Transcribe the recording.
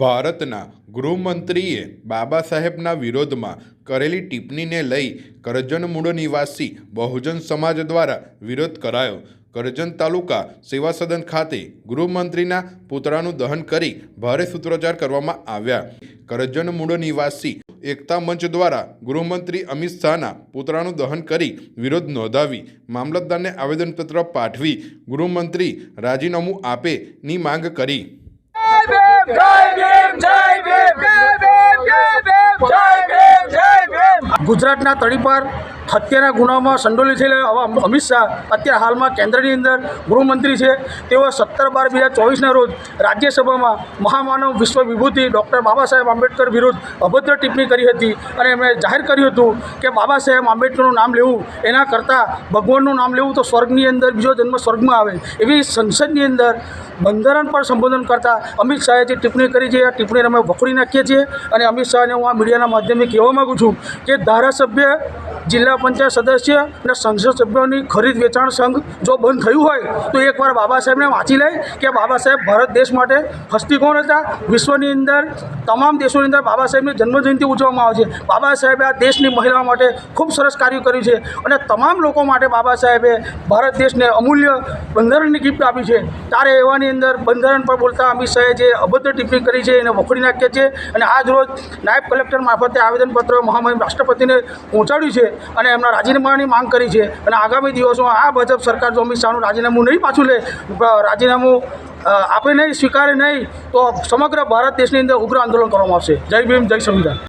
ભારતના ગૃહમંત્રીએ બાબા સાહેબના વિરોધમાં કરેલી ટિપ્પણીને લઈ કરજણ મૂળ નિવાસી બહુજન સમાજ દ્વારા વિરોધ કરાયો. કરજણ તાલુકા સેવા સદન ખાતે ગૃહમંત્રીના પુતળાનું દહન કરી ભારે સૂત્રોચ્ચાર કરવામાં આવ્યા. કરજણ મૂળ નિવાસી એકતા મંચ દ્વારા ગૃહમંત્રી અમિત શાહના પુતળાનું દહન કરી વિરોધ નોંધાવી મામલતદારને આવેદનપત્ર પાઠવી ગૃહમંત્રી રાજીનામું આપેની માંગ કરી. ગુજરાતના તળી પર હત્યાના ગુનામાં સંડોલી થયેલા આવા અમિત શાહ અત્યારે હાલમાં કેન્દ્રની અંદર ગૃહમંત્રી છે. તેઓ સત્તર બાર બે હજાર ચોવીસના રોજ રાજ્યસભામાં મહામાનવ વિશ્વ વિભૂતિ ડૉક્ટર બાબા સાહેબ આંબેડકર વિરુદ્ધ અભદ્ર ટિપ્પણી કરી હતી અને એમણે જાહેર કર્યું હતું કે બાબા સાહેબ આંબેડકરનું નામ લેવું, એના કરતાં ભગવાનનું નામ લેવું તો સ્વર્ગની અંદર બીજો જન્મ સ્વર્ગમાં આવે. એવી સંસદની અંદર બંધારણ પર સંબોધન કરતા અમિત શાહે જે ટિપ્પણી કરી છે, આ ટિપ્પણીને અમે વખોડી નાખીએ છીએ. અને અમિત શાહને હું આ મીડિયાના માધ્યમથી કહેવા માગું છું કે ધારાસભ્ય જિલ્લા પંચાયત સદસ્ય અને સંસદ સભ્યોની ખરીદ વેચાણ સંઘ જો બંધ થયું હોય, તો એકવાર બાબા સાહેબને વાંચી લે કે બાબા સાહેબ ભારત દેશ માટે હસ્તિકોણ હતા? વિશ્વની અંદર, તમામ દેશોની અંદર બાબા સાહેબની જન્મજયંતિ ઉજવવામાં આવે છે. બાબા સાહેબે આ દેશની મહિલાઓ માટે ખૂબ સરસ કાર્ય કર્યું છે અને તમામ લોકો માટે બાબા સાહેબે ભારત દેશને અમૂલ્ય બંધારણની ગિફ્ટ આપી છે. ત્યારે એવાની અંદર બંધારણ પર બોલતા અમિત શાહે જે અભદ્ર ટિપ્પણી કરી છે, એને વખોડી નાખીએ છે અને આજ રોજ નાયબ કલેક્ટર મારફતે આવેદનપત્ર મહામહિમ રાષ્ટ્રપતિને પહોંચાડ્યું છે. અને એમના રાજીનામાની માંગ કરી છે. અને આગામી દિવસોમાં આ ભાજપ સરકાર જો અમિત શાહનું રાજીનામું નહીં પાછું લે રાજીનામું આપે નહીં, સ્વીકારે નહીં, તો સમગ્ર ભારત દેશની અંદર ઉગ્ર આંદોલન કરવામાં આવશે. જય ભીમ, જય સંવિધાન.